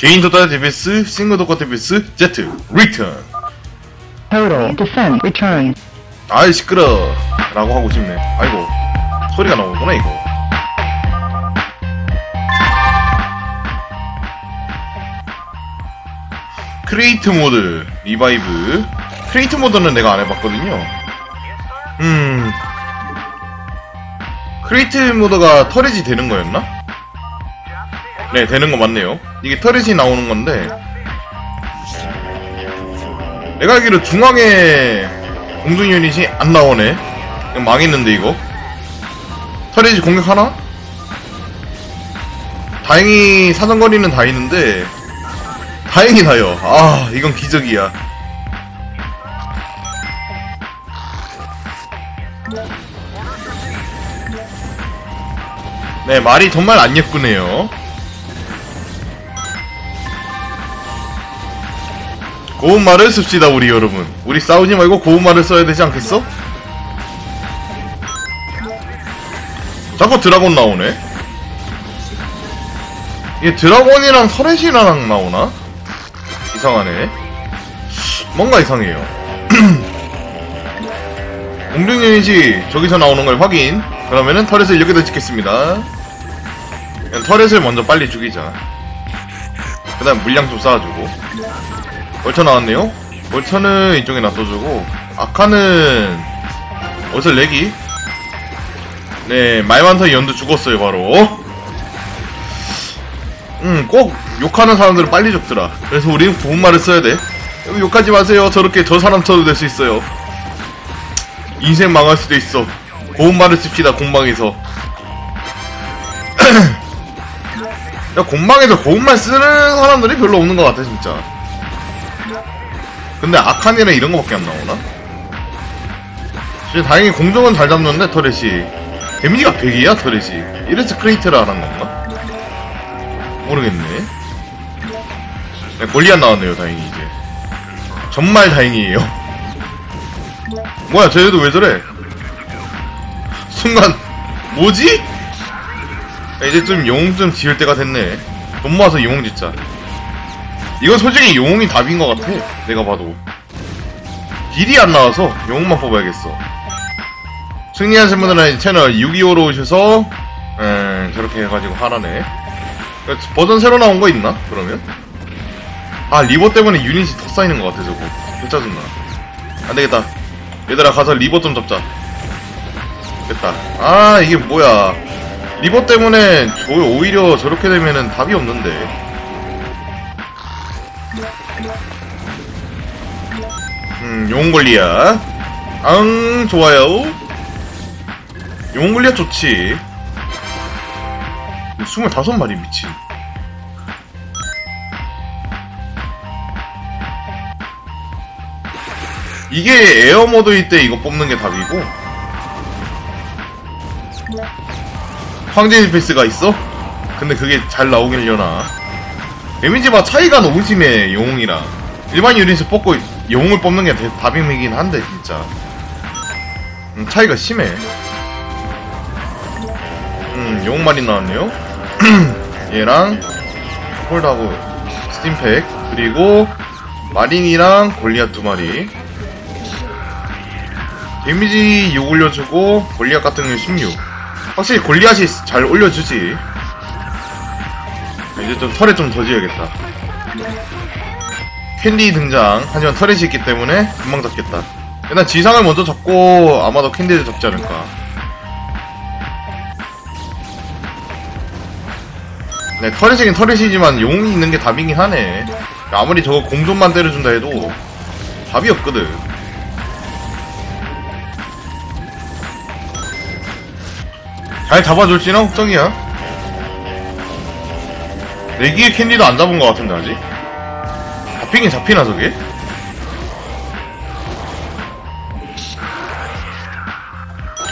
개인 도달 DPS, 싱글 도커 DPS, Z, 리턴. Total. Return. 아이 시끄러 라고 하고 싶네 아이고 소리가 나오구나 이거 크리에이트 모드 리바이브 크리에이트 모드는 내가 안 해봤거든요 음 크리에이트 모드가 터렛이 되는 거였나? 네 되는 거 맞네요 이게 터렛이 나오는 건데 내가 알기로 중앙에 공중 유닛이 안 나오네. 망했는데 이거. 터렛이 공격하나? 다행히 사정거리는 다 있는데 다행히 다요. 아 이건 기적이야. 네 말이 정말 안 예쁘네요. 고운 말을 씁시다 우리 여러분. 우리 싸우지 말고 고운 말을 써야 되지 않겠어? 자꾸 드라곤 나오네. 이게 드라곤이랑 터렛이랑 나오나? 이상하네. 뭔가 이상해요. 공중 유닛이 저기서 나오는 걸 확인. 그러면은 터렛을 여기다 찍겠습니다. 그냥 터렛을 먼저 빨리 죽이자. 그 다음 물량 좀 쌓아주고 월차 나왔네요? 월차는 이쪽에 놔둬주고 아카는 어디서 내기? 네 말만터 연두 죽었어요 바로. 음꼭 욕하는 사람들은 빨리 죽더라. 그래서 우리는 고운 말을 써야 돼. 욕하지 마세요. 저렇게 저 사람처럼 될 수 있어요. 인생 망할 수도 있어. 고운 말을 씁시다 공방에서. 야 공방에서 고운 말 쓰는 사람들이 별로 없는 것 같아 진짜 근데 아칸이랑 이런 거밖에 안 나오나? 진짜 다행히 공정은 잘 잡는데 터렛이. 데미지가 100이야 터렛이. 이래서 크레이트를 하는 건가? 모르겠네. 네, 골리안 나왔네요 다행히 이제. 정말 다행이에요. 뭐야 쟤네도 왜 저래? 순간 뭐지? 야, 이제 좀 영웅 좀 지을 때가 됐네. 돈 모아서 영웅 짓자 이건 솔직히 영웅이 답인 것 같아. 내가 봐도. 딜이 안 나와서 영웅만 뽑아야겠어. 승리하신 분들은 채널 625로 오셔서 에, 저렇게 해가지고 하라네. 버전 새로 나온 거 있나? 그러면? 아 리버 때문에 유닛이 더 쌓이는 것 같아 저거. 개짜증나. 안되겠다. 얘들아 가서 리버 좀 잡자. 됐다. 아 이게 뭐야. 리버 때문에 저 오히려 저렇게 되면은 답이 없는데. 음, 용골리아. 앙, 좋아요. 용골리아 좋지. 25마리 미친. 이게 에어 모드일 때 이거 뽑는 게 답이고. 황제 디페스가 있어? 근데 그게 잘 나오길려나. 데미지가 차이가 너무 심해, 영웅이랑. 일반 유닛을 뽑고 영웅을 뽑는 게 대- 답이긴 한데 진짜. 음, 차이가 심해. 음 영웅 마린 나왔네요. 얘랑 홀드하고 스팀팩 그리고 마린이랑 골리앗 두 마리. 데미지 6 올려주고 골리앗 같은 경우 16 확실히 골리앗이 잘 올려주지 이제 좀 털에 좀 더 지어야겠다 캔디 등장. 하지만 터렛이 있기 때문에 금방 잡겠다. 일단 지상을 먼저 잡고 아마도 캔디를 잡지 않을까. 네, 터렛이긴 터렛이지만 용이 있는 게 답이긴 하네. 아무리 저거 공존만 때려준다 해도 답이 없거든. 잘 잡아줄지나 걱정이야. 내기의 캔디도 안 잡은 것 같은데 아직? 잡히긴 잡히나 저게?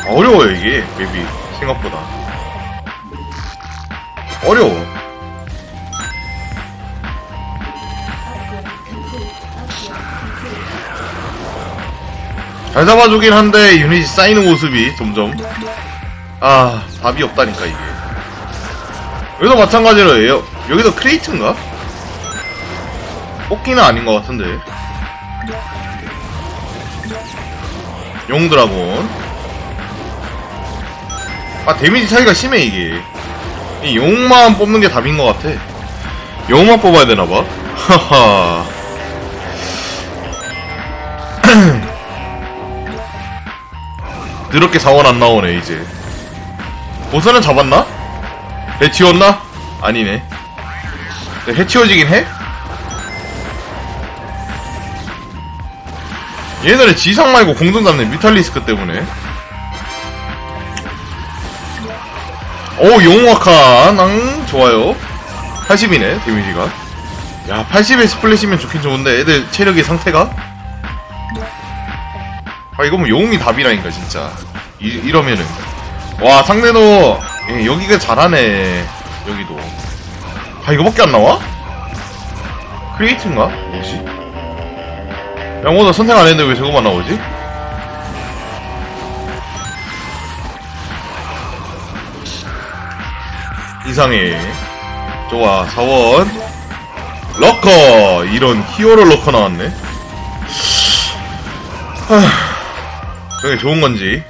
어려워요 이게 맵이. 생각보다. 어려워. 잘 잡아주긴 한데 유닛이 쌓이는 모습이 점점. 아 답이 없다니까 이게. 여기도 마찬가지로 해요 여기도 크레이트인가? 뽑기는 아닌 것 같은데. 용 드라곤. 아, 데미지 차이가 심해, 이게. 이 용만 뽑는 게 답인 것 같아. 용만 뽑아야 되나봐. 하하. 드럽게 자원 안 나오네, 이제. 보스는 잡았나? 해치웠나? 아니네. 네, 해치워지긴 해? 얘네들은 지상 말고 공중 잡네, 뮤탈리스크 때문에. 오, 용화칸, 앙, 좋아요. 80이네, 데미지가. 야, 80에 스플릿이면 좋긴 좋은데, 애들 체력의 상태가? 아, 이거 뭐 용이 답이라니까, 진짜. 이, 이러면은. 와, 상대도, 예, 여기가 잘하네. 여기도. 아, 이거밖에 안 나와? 크리에이트인가? 뭐지? 야, 뭐, 나 선택 안 했는데 왜 저거만 나오지? 이상해. 좋아, 사원. 러커! 이런 히어로 러커 나왔네. 하, 저게 좋은 건지.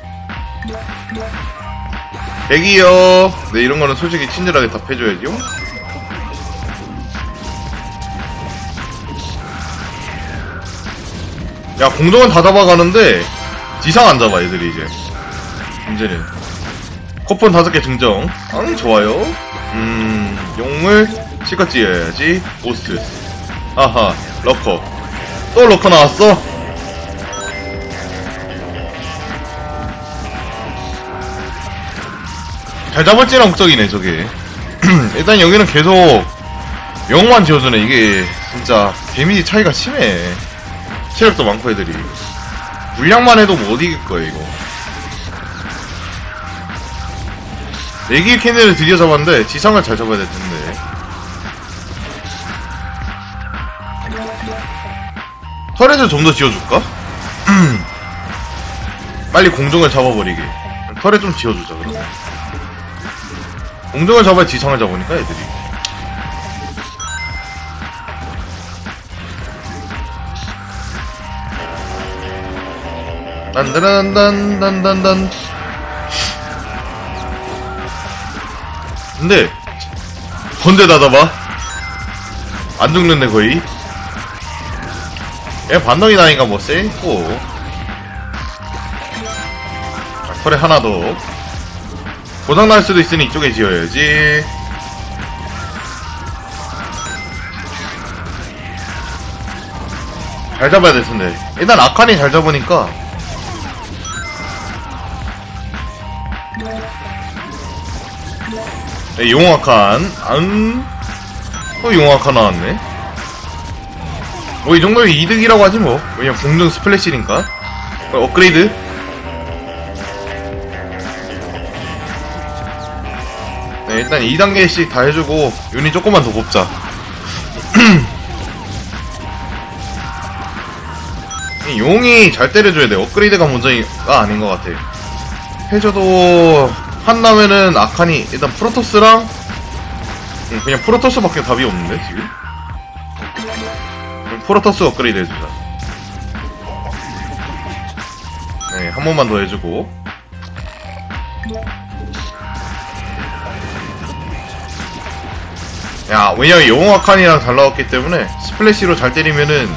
대기요. 네, 이런 거는 솔직히 친절하게 답해줘야죠. 야, 공정은 다 잡아가는데, 지상 안 잡아, 애들이 이제. 문제는. 쿠폰 다섯 개 증정. 응, 좋아요. 음, 용을 실컷 찌어야지. 보스. 아하, 러커. 또 러커 나왔어? 잘 잡을지란 걱정이네, 저게. 일단 여기는 계속 영만 지어주네. 이게 진짜 데미지 차이가 심해. 체력도 많고 애들이. 물량만 해도 못 이길 거야, 이거. 내기 캔을 드디어 잡았는데 지상을 잘 잡아야 될 텐데. 터렛을 좀 더 지어줄까? 빨리 공중을 잡아버리게. 터렛 좀 지어주자, 그러면. 공중을 잡아야 지상을 잡으니까 애들이. 딴따란딴딴딴딴 근데 건대 닫아봐. 안 죽는데 거의. 얘 반동이 나니까 뭐 쎄있고 털에 하나 더. 고장날 수도 있으니 이쪽에 지어야지. 잘 잡아야 될 텐데. 일단 아칸이 잘 잡으니까 네, 용화칸 안... 또 용화칸 나왔네. 뭐 이 정도면 이득이라고 하지 뭐. 왜냐면 공중 스플래시니까. 어, 업그레이드? 네 일단 2단계씩 다 해주고 유닛 조금만 더 뽑자. 이 용이 잘 때려줘야 돼. 업그레이드가 문제가 아닌 것 같아. 해줘도 한다면은 아칸이 일단 프로토스랑 음, 그냥 프로토스밖에 답이 없는데 지금? 프로토스 업그레이드 해주자. 네 한 번만 더 해주고. 야 왜냐면 영웅 아칸이랑 잘 나왔기 때문에 스플래시로 잘 때리면은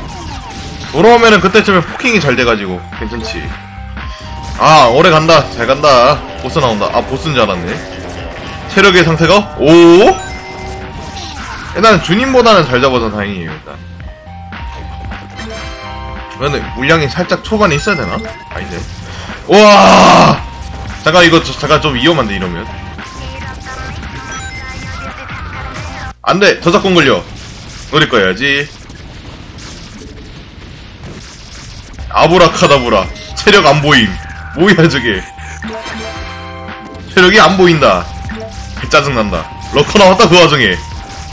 돌아오면은 그때쯤에 포킹이 잘 돼가지고 괜찮지 아 오래 간다. 잘 간다. 보스 나온다. 아 보스인 줄 알았네. 체력의 상태가? 오? 일단 주님보다는 잘 잡아서 다행이에요 일단. 근데 물량이 살짝 초반에 있어야 되나? 아닌데 우와! 잠깐 이거 저- 잠깐 좀 위험한데 이러면. 안돼! 저작권 걸려. 노릴 거야지. 아브라카다브라. 체력 안 보임 뭐야 저게? 체력이 안 보인다. 개 짜증난다. 러커 나왔다 그 와중에.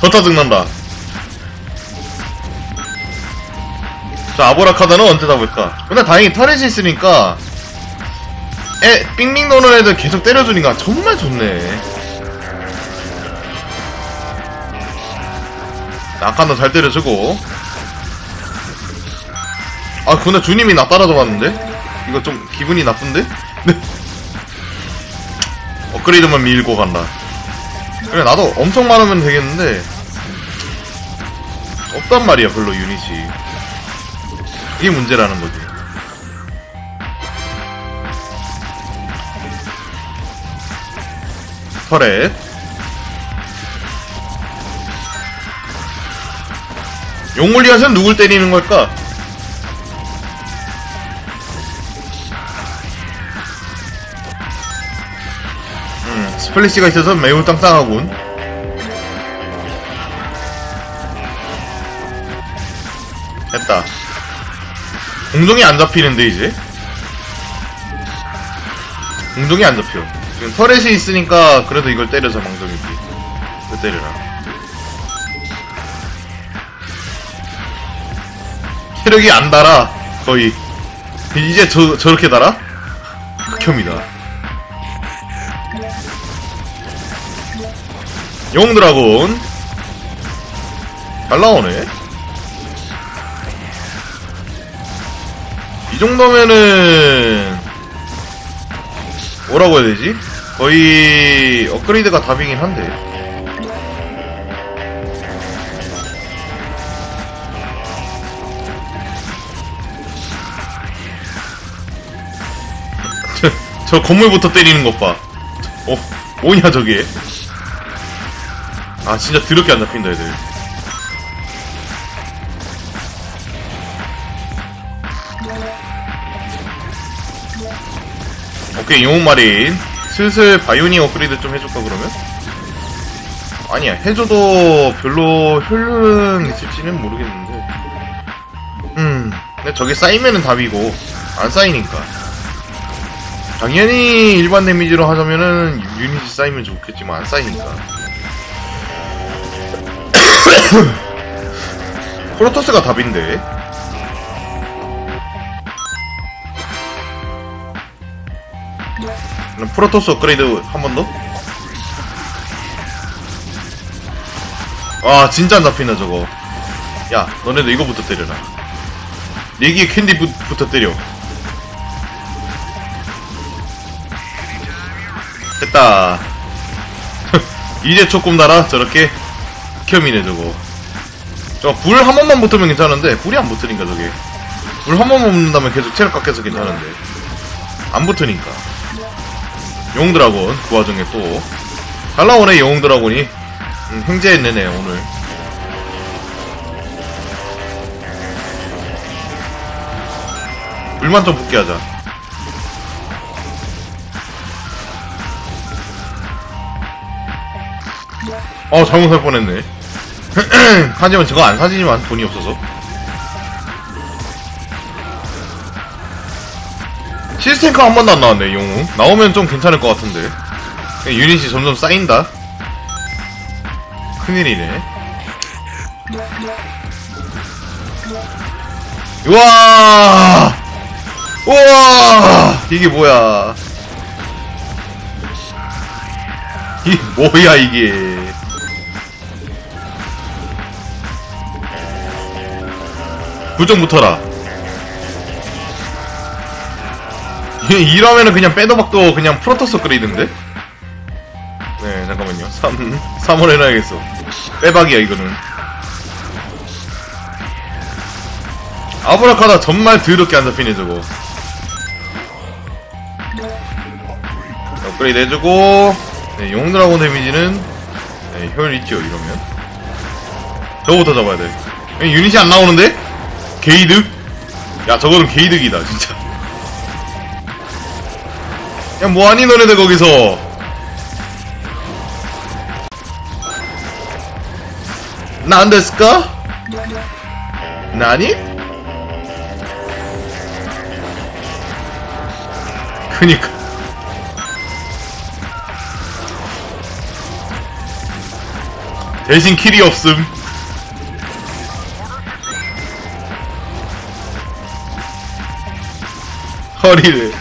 더 짜증난다. 자 아보라카다는 언제 잡을까? 근데 다행히 터렛이 있으니까 에 삥삥 노는 애들 계속 때려주니까 정말 좋네. 아까도 잘 때려주고. 아 근데 주님이 나 따라잡았는데? 이거 좀 기분이 나쁜데? 네. 업그레이드만 밀고 간다 그래 나도 엄청 많으면 되겠는데 없단 말이야 별로 유닛이 이게 문제라는 거지 터렛 용물리앗은 누굴 때리는 걸까? 스플래시가 있어서 매우 땅땅하군. 됐다. 공동이 안 잡히는데, 이제? 공동이 안 잡혀. 지금 터렛이 있으니까, 그래도 이걸 때려서 망정이지. 이거 때려라. 체력이 안 달아, 거의. 이제 저, 저렇게 달아? 극혐이다. 용 드라곤. 잘 나오네. 이 정도면은 뭐라고 해야 되지? 거의 업그레이드가 답이긴 한데. 저, 저 건물부터 때리는 것봐. 어, 뭐냐 저게 아 진짜 드럽게 안 잡힌다 애들 오케이 용마린. 슬슬 바이오닉 업그레이드 좀 해줄까 그러면? 아니야 해줘도 별로 효능 있을지는 모르겠는데. 음 근데 저게 쌓이면은 답이고 안 쌓이니까. 당연히 일반 데미지로 하자면은 유닛이 쌓이면 좋겠지만 안 쌓이니까 프로토스가 답인데. 프로토스 업그레이드 한 번 더? 아, 진짜 안 잡힌다, 저거. 야, 너네도 이거부터 때려라. 네기의 캔디부터 때려. 됐다. 이제 조금 달아, 저렇게. 극혐이네 저거. 저 불 한 번만 붙으면 괜찮은데 불이 안 붙으니까 저게. 불 한 번만 붙는다면 계속 체력 깎여서 괜찮은데. 안 붙으니까. 용 드라곤 그 와중에 또. 잘 나오네 용 드라곤이. 음, 횡재했네네 오늘. 불만 좀 붙게 하자. 어 잘못 살 뻔했네 하지만 저거 안 사지만 돈이 없어서. 시스템카 한 번도 안 나왔네 용우 나오면 좀 괜찮을 것 같은데. 유닛이 점점 쌓인다. 큰일이네. 우와! 우와! 이게 뭐야? 이게 뭐야 이게 부정 붙어라. 이러면은 그냥 빼도 박도 그냥 프로토스 업그레이드인데? 네, 잠깐만요. 3, 3월 해놔야겠어. 빼박이야, 이거는. 아브라카다 정말 더럽게 안 잡히네, 저거. 업그레이드 해주고, 네, 용드라곤 데미지는, 네, 효율 있죠, 이러면. 저거부터 잡아야 돼. 유닛이 안 나오는데? 게이득? 야 저거는 게이득이다 진짜 야 뭐하니 너네들 거기서 난데스까? 나니? 그니까 대신 킬이 없음 허리를.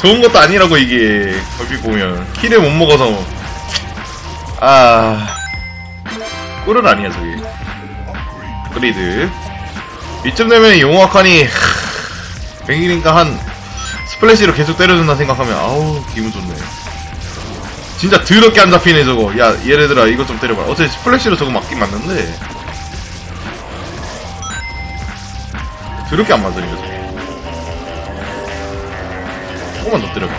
좋은 것도 아니라고 이게. 얼핏 보면. 키를 못 먹어서. 아. 꿀은 아니야 저게. 그리드. 이쯤 되면 용화칸이 백일이니까 한 스플래시로 계속 때려준다 생각하면 아우 기분 좋네. 진짜 더럽게 안 잡히네 저거. 야 얘네들아 이것 좀 때려봐 어차피 스플래시로 저거 맞긴 맞는데. 더럽게 안 맞아 이거 저거 조금만 더 때려봐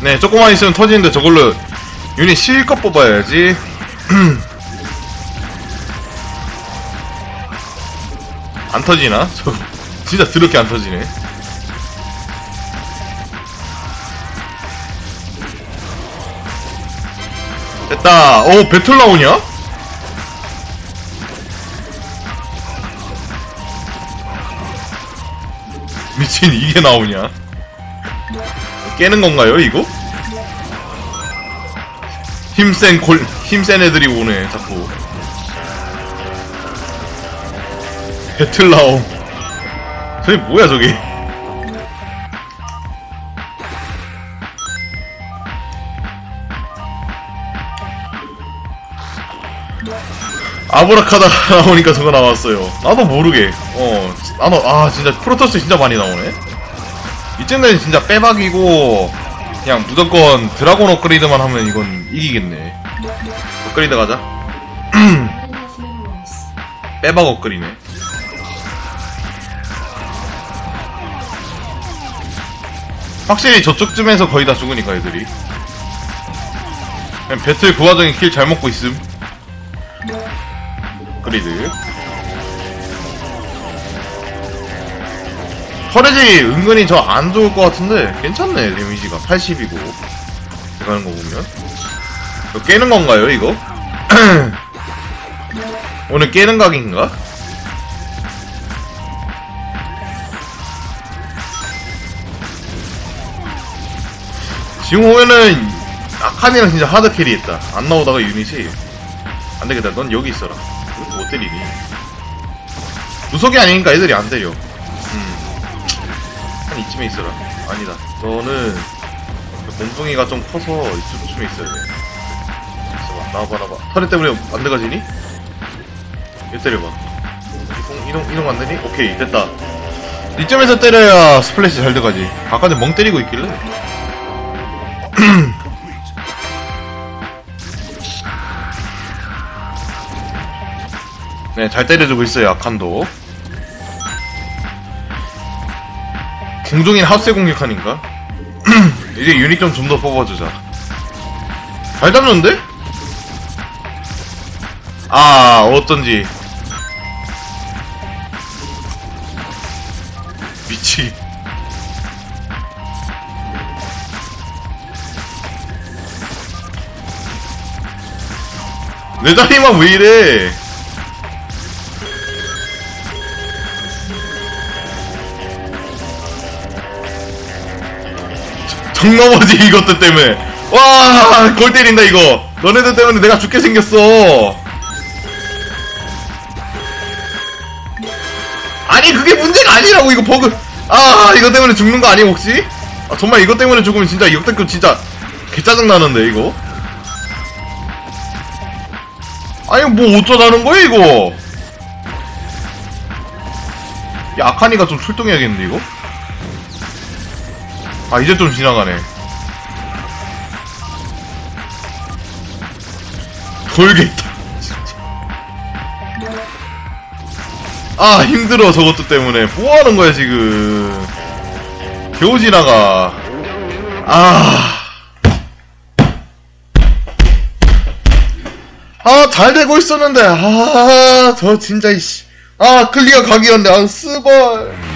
네 조금만 있으면 터지는데 저걸로 유닛 실컷 뽑아야지 안 터지나? 저거 진짜 더럽게 안 터지네 됐다 오 배틀 나오냐? 미친 이게 나오냐? 깨는 건가요 이거? 힘센 골 힘센 애들이 오네 자꾸. 배틀라움. 저게 뭐야 저게 아브라카다 나오니까 저거 나왔어요. 나도 모르게. 어 나도 아 진짜 프로토스 진짜 많이 나오네. 이쯤 되면 진짜 빼박이고 그냥 무조건 드라곤 업그레이드만 하면 이건 이기겠네. 업그레이드 가자. 빼박 업그리네 확실히 저쪽쯤에서 거의 다 죽으니까 애들이. 그냥 배틀 그 와중에 킬 잘 먹고 있음 업그레이드 터레지 은근히 저 안 좋을 것 같은데 괜찮네. 데미지가 80이고. 가는 거 보면. 이거 깨는 건가요 이거? 오늘 깨는 각인가? 지금 보면은 아칸이랑 진짜 하드 캐리했다. 안 나오다가 유닛이. 안 되겠다. 넌 여기 있어라 못 때리니 무속이 아니니까 애들이 안 때려 한 이쯤에 있어라. 아니다. 너는 그 몸뚱이가 좀 커서 이쯤에 있어야 돼. 있어봐. 나와봐, 나와봐. 털에 때문에 안 돼가지니? 얘 때려봐. 이동, 이동, 이동 안 되니? 오케이, 됐다. 이쯤에서 때려야 스플래시 잘 돼가지. 아까 전에 멍 때리고 있길래. 네, 잘 때려주고 있어요, 아칸도. 공중인 합세 공격하니까. 이제 유닛 좀 좀 더 뽑아주자. 잘 잡는데? 아 어쩐지. 미치. 내 자리만 왜 이래 정 넘어지 이것들 때문에. 와 골 때린다 이거. 너네들 때문에 내가 죽게 생겼어. 아니 그게 문제가 아니라고 이거 버그. 아 이거 때문에 죽는 거 아니야 혹시? 아, 정말 이것 때문에 죽으면 진짜 역대급 진짜 개짜증 나는데 이거. 아니 뭐 어쩌자는 거야 이거? 야 아카니가 좀 출동해야겠는데 이거? 아 이제 좀 지나가네. 돌겠다. 진짜 아 힘들어 저것도 때문에. 뭐하는 거야 지금? 겨우 지나가. 아. 아, 잘 되고 있었는데, 아, 저 진짜, 이씨. 아, 클리어 각이었는데, 아, 스벌.